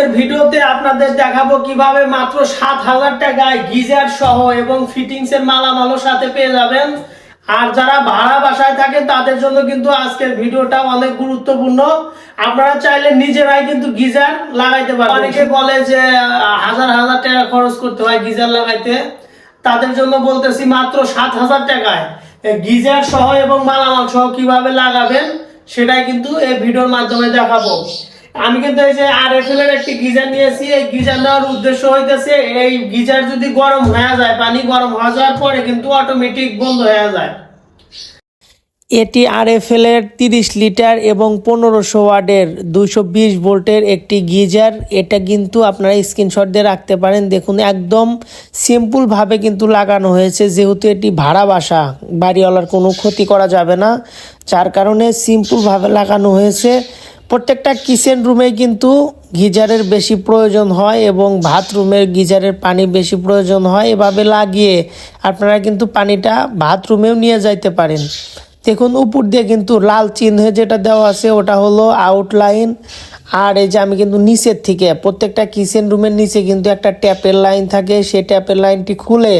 আজকের ভিডিওতে আপনাদের দেখাবো কীভাবে মাত্র সাত হাজার টাকায় গিজার সহ এবং ফিটিংস এর মালামালও সাথে পেয়ে যাবেন। আর যারা ভাড়া বাসায় থাকেন তাদের জন্য কিন্তু আজকের ভিডিওটা অনেক গুরুত্বপূর্ণ। আপনারা চাইলে নিজেরাই কিন্তু গিজার লাগাইতে পারেন অনেকে বলে যে হাজার হাজার টাকা খরচ করতে হয় গিজার লাগাইতে। তাদের জন্য বলতেছি মাত্র সাত হাজার টাকায় গিজার সহ এবং মালামাল সহ কীভাবে লাগাবেন, সেটাই কিন্তু এই ভিডিওর মাধ্যমে দেখাবো। আমি কিন্তু এই যে আর এর একটি গিজার নিয়েছি এই গিজার নেওয়ার উদ্দেশ্য হইতেছে এই গিজার যদি গরম হয়ে যায়, পানি গরম হয়ে যাওয়ার পরে কিন্তু অটোমেটিক বন্ধ হয়ে যায়। এটি আরএফএল এর তিরিশ লিটার এবং পনেরোশো ওয়ার্ডের দুইশো বিশ ভোল্টের একটি গিজার। এটা কিন্তু আপনারা স্ক্রিনশট দিয়ে রাখতে পারেন। দেখুন, একদম সিম্পলভাবে কিন্তু লাগানো হয়েছে। যেহেতু এটি ভাড়া বাসা, বাড়িওয়ালার কোনো ক্ষতি করা যাবে না। যার কারণে সিম্পলভাবে লাগানো হয়েছে। প্রত্যেকটা কিচেন রুমে কিন্তু গিজারের বেশি প্রয়োজন হয় এবং বাথরুমের গিজারের পানি বেশি প্রয়োজন হয় এভাবে লাগিয়ে আপনারা কিন্তু পানিটা বাথরুমেও নিয়ে যাইতে পারেন। দেখুন, উপর দিয়ে কিন্তু লাল চিহ্ন যেটা দেওয়া আছে ওটা হলো আউটলাইন আর এই যে আমি কিন্তু নিচের থেকে, প্রত্যেকটা কিচেন রুমের নিচে কিন্তু একটা ট্যাপের লাইন থাকে। সেই ট্যাপের লাইনটি খুলে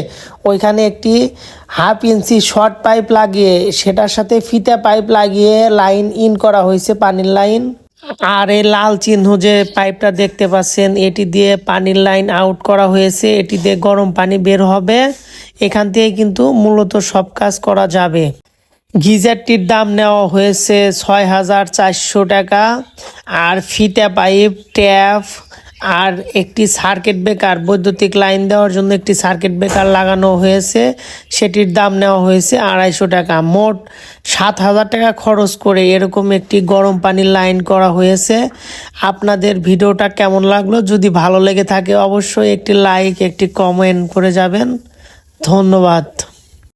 ওইখানে একটি হাফ ইঞ্চি শর্ট পাইপ লাগিয়ে, সেটার সাথে ফিতা পাইপ লাগিয়ে লাইন ইন করা হয়েছে পানির লাইন আর এই লাল চিহ্ন যে পাইপটা দেখতে পাচ্ছেন, এটি দিয়ে পানির লাইন আউট করা হয়েছে। এটি দিয়ে গরম পানি বের হবে। এখান থেকে কিন্তু মূলত সব কাজ করা যাবে। গিজারটির দাম নেওয়া হয়েছে ছয় হাজার চারশো টাকা। আর ফিতা পাইপ, ট্যাপ আর একটি সার্কিট ব্রেকার বৈদ্যুতিক লাইন দেওয়ার জন্য একটি সার্কিট ব্রেকার লাগানো হয়েছে। সেটির দাম নেওয়া হয়েছে আড়াইশো টাকা। মোট সাত হাজার টাকা খরচ করে এরকম একটি গরম পানির লাইন করা হয়েছে। আপনাদের ভিডিওটা কেমন লাগল? যদি ভালো লেগে থাকে, অবশ্যই একটি লাইক একটি কমেন্ট করে যাবেন। ধন্যবাদ।